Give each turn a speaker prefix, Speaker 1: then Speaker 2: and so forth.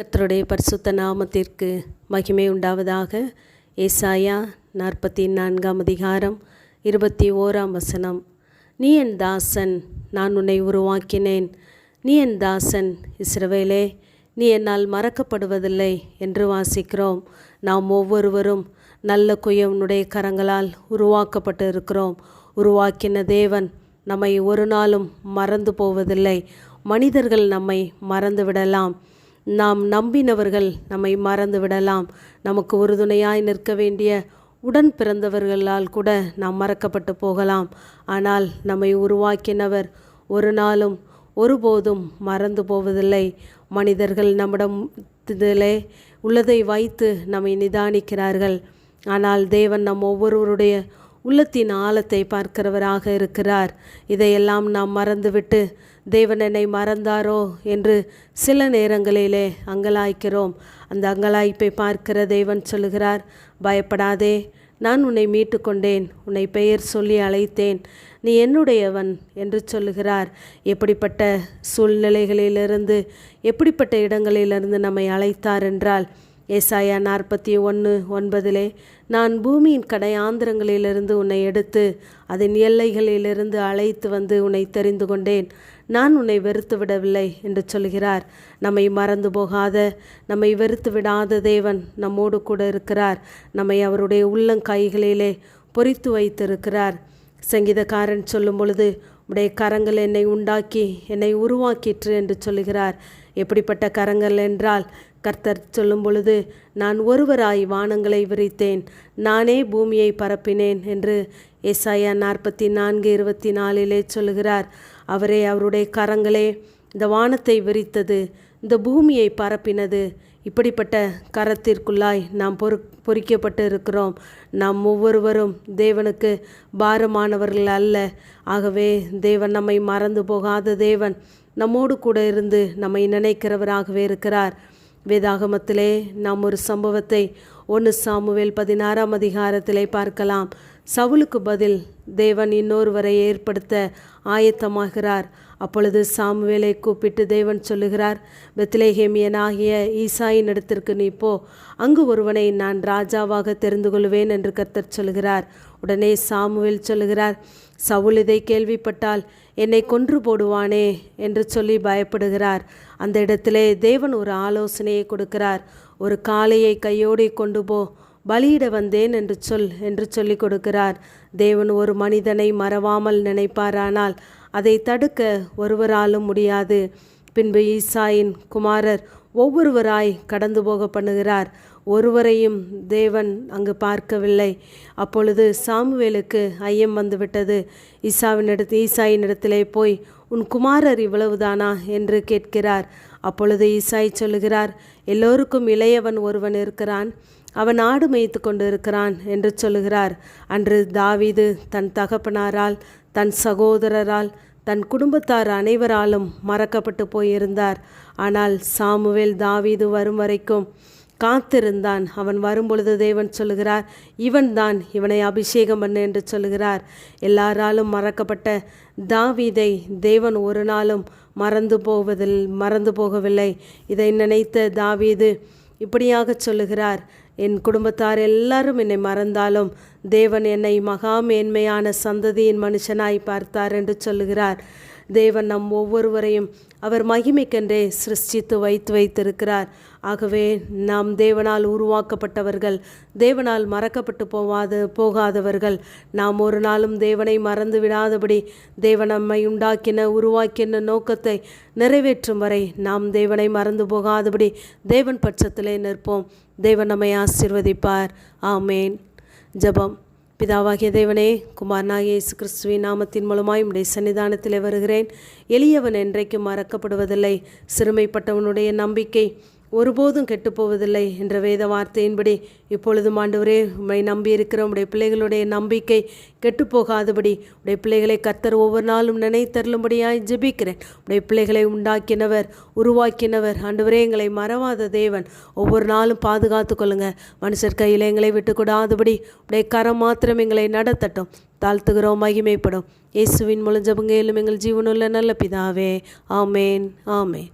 Speaker 1: கத்தருடைய பரிசுத்த நாமத்திற்கு மகிமை உண்டாவதாக. ஏசாயா நாற்பத்தி நான்காம் அதிகாரம் இருபத்தி ஓராம் வசனம். நீ என் தாசன் நான் உன்னை உருவாக்கினேன். நீ என் தாசன் இஸ்ரவேலே நீ என்னால் மறக்கப்படுவதில்லை என்று வாசிக்கிறோம். நாம் ஒவ்வொருவரும் நல்ல குயவனுடைய கரங்களால் உருவாக்கப்பட்டு இருக்கிறோம் உருவாக்கின தேவன் நம்மை ஒரு நாளும் மறந்து போவதில்லை. மனிதர்கள் நம்மை மறந்துவிடலாம். நாம் நம்பினவர்கள் நம்மை மறந்து விடலாம் நமக்கு உறுதுணையாய் நிற்க வேண்டிய உடன் பிறந்தவர்களால் கூட நாம் மறக்கப்பட்டு போகலாம். ஆனால் நம்மை உருவாக்கினவர் ஒரு நாளும் ஒருபோதும் மறந்து போவதில்லை. மனிதர்கள் நம்மிடம் இதிலே உள்ளதை வைத்து நம்மை நிதானிக்கிறார்கள். ஆனால் தேவன் நம் ஒவ்வொருவருடைய உள்ளத்தின் ஆழத்தை பார்க்கிறவராக இருக்கிறார். இதையெல்லாம் நாம் மறந்துவிட்டு தேவன் என்னை மறந்தாரோ? என்று சில நேரங்களிலே அங்கலாய்க்கிறோம். அந்த அங்கலாய்ப்பை பார்க்கிற தேவன் சொல்லுகிறார் பயப்படாதே நான் உன்னை மீட்டு கொண்டேன் உன்னை பெயர் சொல்லி அழைத்தேன் நீ என்னுடையவன் என்று சொல்லுகிறார். எப்படிப்பட்ட சூழ்நிலைகளிலிருந்து எப்படிப்பட்ட இடங்களிலிருந்து நம்மை அழைத்தார் என்றால் ஏசாயா நாற்பத்தி ஒன்று ஒன்பதிலே நான் பூமியின் கடையாந்திரங்களிலிருந்து உன்னை எடுத்து அதன் எல்லைகளிலிருந்து அழைத்து வந்து உன்னை தெரிந்து கொண்டேன். நான் உன்னை வெறுத்து விடவில்லை என்று சொல்கிறார். நம்மை மறந்து போகாத நம்மை வெறுத்து விடாத தேவன் நம்மோடு கூட இருக்கிறார். நம்மை அவருடைய உள்ளங்கைகளிலே பொறித்து வைத்திருக்கிறார். சங்கீதக்காரன் சொல்லும் பொழுது உடைய கரங்கள் என்னை உண்டாக்கி என்னை உருவாக்கிற்று என்று சொல்லுகிறார் எப்படிப்பட்ட கரங்கள் என்றால் கர்த்தர் சொல்லும் பொழுது நான் ஒருவராய் வானங்களை விரித்தேன் நானே பூமியை பரப்பினேன் என்று எஸ்ஐயா நாற்பத்தி நான்கு இருபத்தி நாலிலே சொல்லுகிறார். அவரே அவருடைய கரங்களே இந்த வானத்தை விரித்தது இந்த பூமியை பரப்பினது இப்படிப்பட்ட கரத்திற்குள்ளாய் நாம் பொறு பொறிக்கப்பட்டு இருக்கிறோம் நாம் ஒவ்வொருவரும் தேவனுக்கு பாரமானவர்கள் அல்ல. ஆகவே தேவன் நம்மை மறந்து போகாத தேவன் நம்மோடு கூட இருந்து நம்மை நினைக்கிறவராகவே இருக்கிறார். வேதாகமத்திலே நாம் ஒரு சம்பவத்தை ஒன்று சாமுவேல் பதினாறாம் அதிகாரத்திலே பார்க்கலாம். சவுலுக்கு பதில் தேவன் இன்னொருவரை ஏற்படுத்த ஆயத்தமாகிறார். அப்பொழுது சாமுவேலை கூப்பிட்டு தேவன் சொல்லுகிறார் பெத்லேஹேமியனாகிய ஈசாயின் இடத்திற்கு நீ போ. அங்கு ஒருவனை நான் ராஜாவாக தெரிந்து கொள்வேன் என்று கர்த்தர் சொல்கிறார் உடனே சாமுவேல் சொல்லுகிறார் சவுல் இதை கேள்விப்பட்டால் என்னை கொன்று போடுவானே என்று சொல்லி பயப்படுகிறார். அந்த இடத்திலே தேவன் ஒரு ஆலோசனையை கொடுக்கிறார். ஒரு காளையை கையோடு கொண்டு போ பலியிட வந்தேன் என்று சொல் என்று சொல்லிக் கொடுக்கிறார். தேவன் ஒரு மனிதனை மறவாமல் நினைப்பாரானால் அதை தடுக்க ஒருவராலும் முடியாது. பின்பு ஈசாயின் குமாரர் ஒவ்வொருவராய் கடந்து போக பண்ணுகிறார். ஒருவரையும் தேவன் அங்கு பார்க்கவில்லை. அப்பொழுது சாமுவேலுக்கு ஐயம் வந்துவிட்டது. ஈசாவின் இடத்து ஈசாயின் இடத்திலே போய் உன் குமாரர் இவ்வளவுதானா? என்று கேட்கிறார். அப்பொழுது ஈசாய் சொல்லுகிறார் எல்லோருக்கும் இளையவன் ஒருவன் இருக்கிறான். அவன் ஆடு மேய்த்து கொண்டு இருக்கிறான் என்று சொல்லுகிறார். அன்று தாவீது தன் தகப்பனாரால் தன் சகோதரரால் தன் குடும்பத்தார் அனைவராலும் மறக்கப்பட்டு போயிருந்தார். ஆனால் சாமுவேல் தாவீது வரும் வரைக்கும் காத்திருந்தான். அவன் வரும்பொழுது தேவன் சொல்லுகிறார் இவன் தான் இவனை அபிஷேகம் பண்ணு என்று சொல்லுகிறார். எல்லாராலும் மறக்கப்பட்ட தாவீதை தேவன் ஒரு நாளும் மறந்து போவதில் மறந்து போகவில்லை. இதை நினைத்த தாவீது இப்படியாக சொல்லுகிறார் என் குடும்பத்தார் எல்லாரும் என்னை மறந்தாலும் தேவன் என்னை மகா மேன்மையான சந்ததியின் மனுஷனாய் பார்த்தார் என்று சொல்லுகிறார். தேவன் நம் ஒவ்வொருவரையும் அவர் மகிமைக்கென்றே சிருஷ்டித்து வைத்து வைத்திருக்கிறார். ஆகவே நாம் தேவனால் உருவாக்கப்பட்டவர்கள் தேவனால் மறக்கப்பட்டு போவாத போகாதவர்கள். நாம் ஒரு நாளும் தேவனை மறந்து விடாதபடி தேவன் நம்மை உண்டாக்கின உருவாக்கின நோக்கத்தை நிறைவேற்றும் வரை நாம் தேவனை மறந்து போகாதபடி தேவன் பட்சத்திலே நிற்போம். தேவன் நம்மை ஆசிர்வதிப்பார். ஆமேன். ஜபம். பிதாவாகிய தேவனே குமாரனாகிய இயேசு கிறிஸ்துவின் நாமத்தின் மூலமாய் உடைய சன்னிதானத்தில் வருகிறேன். எளியவன் என்றைக்கும் மறக்கப்படுவதில்லை. சிறுமைப்பட்டவனுடைய நம்பிக்கை ஒருபோதும் கெட்டுப்போவதில்லை என்ற வேத வார்த்தையின்படி இப்பொழுதும் ஆண்டவரே உண்மை நம்பி இருக்கிற உடைய பிள்ளைகளுடைய நம்பிக்கை கெட்டுப்போகாதபடி உடைய பிள்ளைகளை கத்தர் ஒவ்வொரு நாளும் நினைத்தருளும்படியாய் ஜெபிக்கிறேன். உடைய பிள்ளைகளை உண்டாக்கினவர் உருவாக்கினவர் ஆண்டவரே எங்களை மறவாத தேவன். ஒவ்வொரு நாளும் பாதுகாத்து கொள்ளுங்க. மனுஷர் கையில் எங்களை விட்டுக்கூடாதபடி உடைய கரம் மாத்திரம் எங்களை நடத்தட்டும். தாழ்த்துகிறோம் மகிமைப்படும். இயேசுவின் மூலம் ஜபங்கையிலும் எங்கள் ஜீவனுள்ள நல்ல பிதாவே. ஆமேன் ஆமேன்.